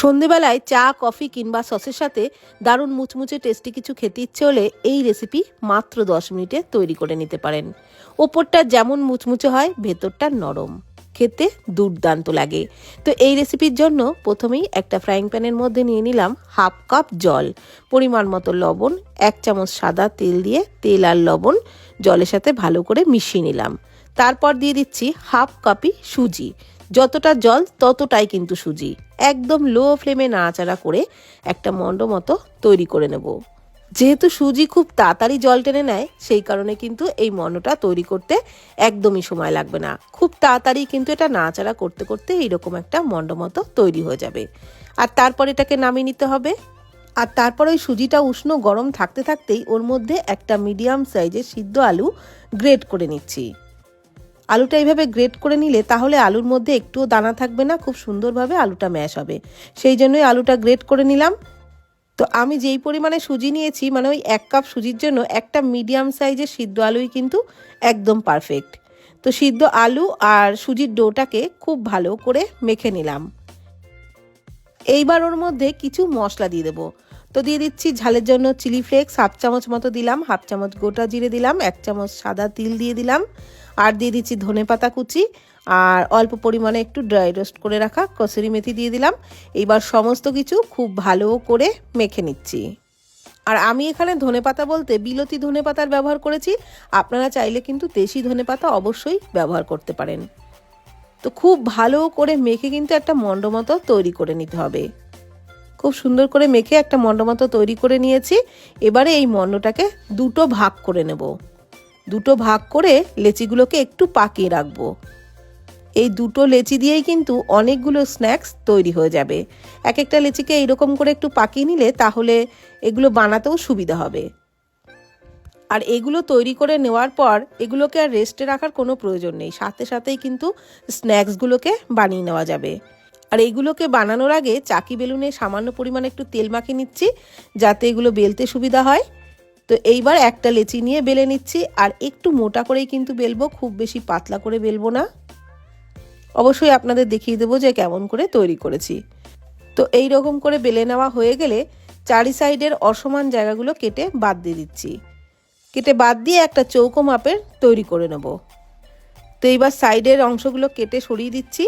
সন্ধেবেলায় চা, কফি কিংবা সসের সাথে দারুণ মুচমুচে টেস্টি কিছু খেতে ইচ্ছে হলে এই রেসিপি মাত্র দশ মিনিটে তৈরি করে নিতে পারেন। ওপরটা যেমন মুচমুচে হয়, ভেতরটা নরম। খেতে দুর্দান্ত লাগে। তো এই রেসিপির জন্য প্রথমেই একটা ফ্রাইং প্যানের মধ্যে নিয়ে নিলাম হাফ কাপ জল। পরিমাণ মতো লবণ, এক চামচ সাদা তেল দিয়ে তেল আর লবণ জলের সাথে ভালো করে মিশিয়ে নিলাম। তারপর দিয়ে দিচ্ছি হাফ কাপি সুজি। যতটা জল, ততটাই কিন্তু সুজি। একদম লো ফ্লেমে নাড়াচাড়া করে একটা মন্ড মতো তৈরি করে নেব। যেহেতু সুজি খুব তাড়াতাড়ি জল টেনে নেয়, সেই কারণে কিন্তু এই মন্ডটা তৈরি করতে একদমই সময় লাগবে না। খুব তাড়াতাড়ি কিন্তু এটা নাড়াচাড়া করতে করতে এইরকম একটা মন্ড মতো তৈরি হয়ে যাবে। আর তারপর এটাকে নামিয়ে নিতে হবে। আর তারপর ওই সুজিটা উষ্ণ গরম থাকতে থাকতেই ওর মধ্যে একটা মিডিয়াম সাইজের সিদ্ধ আলু গ্রেট করে নিচ্ছি। আলুটা এইভাবে গ্রেট করে নিলে তাহলে আলুর মধ্যে একটুও দানা থাকবে না, খুব সুন্দরভাবে আলুটা ম্যাশ হবে। সেই জন্যই আলুটা গ্রেট করে নিলাম। তো আমি যেই পরিমাণে সুজি নিয়েছি মানে ওই এক কাপ সুজির জন্য একটা মিডিয়াম সাইজের সিদ্ধ আলুই কিন্তু একদম পারফেক্ট তো সিদ্ধ আলু আর সুজির ডোটাকে খুব ভালো করে মেখে নিলাম। এইবার ওর মধ্যে কিছু মশলা দিয়ে দেবো। তো দিয়ে দিচ্ছি ঝালের জন্য চিলি ফ্লেক্স, হাফ চামচ মতো দিলাম, হাফ চামচ গোটা জিরে দিলাম, এক চামচ সাদা তিল দিয়ে দিলাম, আর দিয়ে দিচ্ছি ধনে পাতা কুচি, আর অল্প পরিমাণে একটু ড্রাই রোস্ট করে রাখা কসুরি মেথি দিয়ে দিলাম। এইবার সমস্ত কিছু খুব ভালো করে মেখে নিচ্ছি। আর আমি এখানে ধনে পাতা বলতে বিলতি ধনে পাতার ব্যবহার করেছি, আপনারা চাইলে কিন্তু দেশি ধনে পাতা অবশ্যই ব্যবহার করতে পারেন। তো খুব ভালো করে মেখে কিন্তু একটা মন্ড মতো তৈরি করে নিতে হবে। খুব সুন্দর করে মেখে একটা মন্ড মতো তৈরি করে নিয়েছি। এবারে এই মন্ডটাকে দুটো ভাগ করে নেব। দুটো ভাগ করে লেচিগুলোকে একটু পাকিয়ে রাখব। এই দুটো লেচি দিয়েই কিন্তু অনেকগুলো স্ন্যাক্স তৈরি হয়ে যাবে। এক একটা লেচিকে এইরকম করে একটু পাকিয়ে নিলে তাহলে এগুলো বানাতেও সুবিধা হবে। আর এগুলো তৈরি করে নেওয়ার পর এগুলোকে আর রেস্টে রাখার কোনো প্রয়োজন নেই। সাথে সাথেই কিন্তু স্ন্যাক্সগুলোকে বানিয়ে নেওয়া যাবে। আর এগুলোকে বানানোর আগে চাকি বেলুনে সামান্য পরিমাণে একটু তেল মাখিয়ে নিচ্ছি, যাতে এগুলো বেলতে সুবিধা হয়। তো এইবার একটা লেচি নিয়ে বেলে নিচ্ছি, আর একটু মোটা করেই কিন্তু বেলবো, খুব বেশি পাতলা করে বেলবো না। অবশ্যই আপনাদের দেখিয়ে দেবো যে কেমন করে তৈরি করেছি। তো এই রকম করে বেলে নেওয়া হয়ে গেলে চারি সাইডের অসমান জায়গাগুলো কেটে বাদ দিয়ে দিচ্ছি। কেটে বাদ দিয়ে একটা চৌকো মাপের তৈরি করে নেব। তো এইবার সাইডের অংশগুলো কেটে সরিয়ে দিচ্ছি।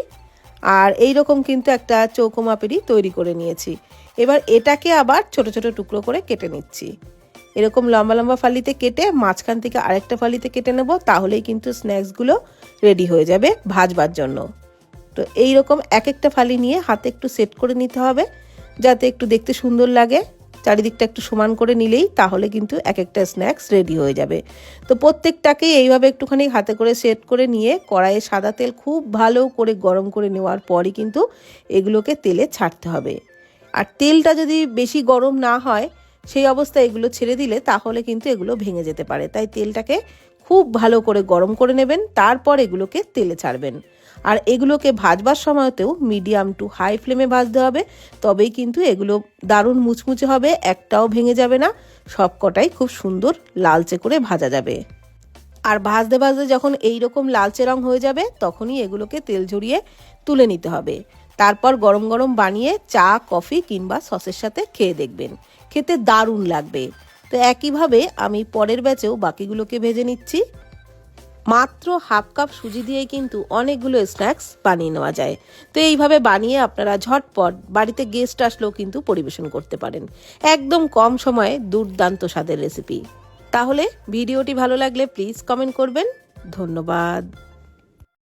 আর এই রকম কিন্তু একটা চৌকো মাপেরই তৈরি করে নিয়েছি। এবার এটাকে আবার ছোট ছোট টুকরো করে কেটে নিচ্ছি। এরকম লম্বা লম্বা ফালিতে কেটে মাঝখান থেকে আরেকটা ফালিতে কেটে নেব, তাহলেই কিন্তু স্ন্যাক্সগুলো রেডি হয়ে যাবে ভাজবার জন্য। তো এই রকম এক একটা ফালি নিয়ে হাতে একটু সেট করে নিতে হবে, যাতে একটু দেখতে সুন্দর লাগে। চারিদিকটা একটু সমান করে নিলেই তাহলে কিন্তু এক একটা স্ন্যাক্স রেডি হয়ে যাবে। তো প্রত্যেকটাকেই এইভাবে একটুখানি হাতে করে সেট করে নিয়ে কড়াইয়ে সাদা তেল খুব ভালো করে গরম করে নেওয়ার পরই কিন্তু এগুলোকে তেলে ছাড়তে হবে। আর তেলটা যদি বেশি গরম না হয়, সেই অবস্থায় এগুলো ছেড়ে দিলে তাহলে কিন্তু এগুলো ভেঙে যেতে পারে। তাই তেলটাকে খুব ভালো করে গরম করে নেবেন, তারপর এগুলোকে তেলে ছাড়বেন। আর এগুলোকে ভাজবার সময়তেও মিডিয়াম টু হাই ফ্লেমে ভাজতে হবে, তবেই কিন্তু এগুলো দারুণ মুচমুচে হবে, একটাও ভেঙে যাবে না সব কটাই খুব সুন্দর লালচে করে ভাজা যাবে। আর ভাজতে ভাজতে যখন এই রকম লালচে রং হয়ে যাবে, তখনই এগুলোকে তেল ঝরিয়ে তুলে নিতে হবে। তারপর গরম গরম বানিয়ে চা, কফি কিংবা সসের সাথে খেয়ে দেখবেন। খেতে দারুণ লাগবে। তো একইভাবে আমি পরের ব্যাচেও বাকিগুলোকে ভেজে নিচ্ছি। মাত্র হাফ কাপ সুজি দিয়ে কিন্তু অনেকগুলো স্ন্যাক্স বানিয়ে নেওয়া যায়। তো এইভাবে বানিয়ে আপনারা ঝটপট বাড়িতে গেস্ট আসলেও কিন্তু পরিবেশন করতে পারেন। একদম কম সময়ে দুর্দান্ত স্বাদের রেসিপি। তাহলে ভিডিওটি ভালো লাগলে প্লিজ কমেন্ট করবেন। ধন্যবাদ।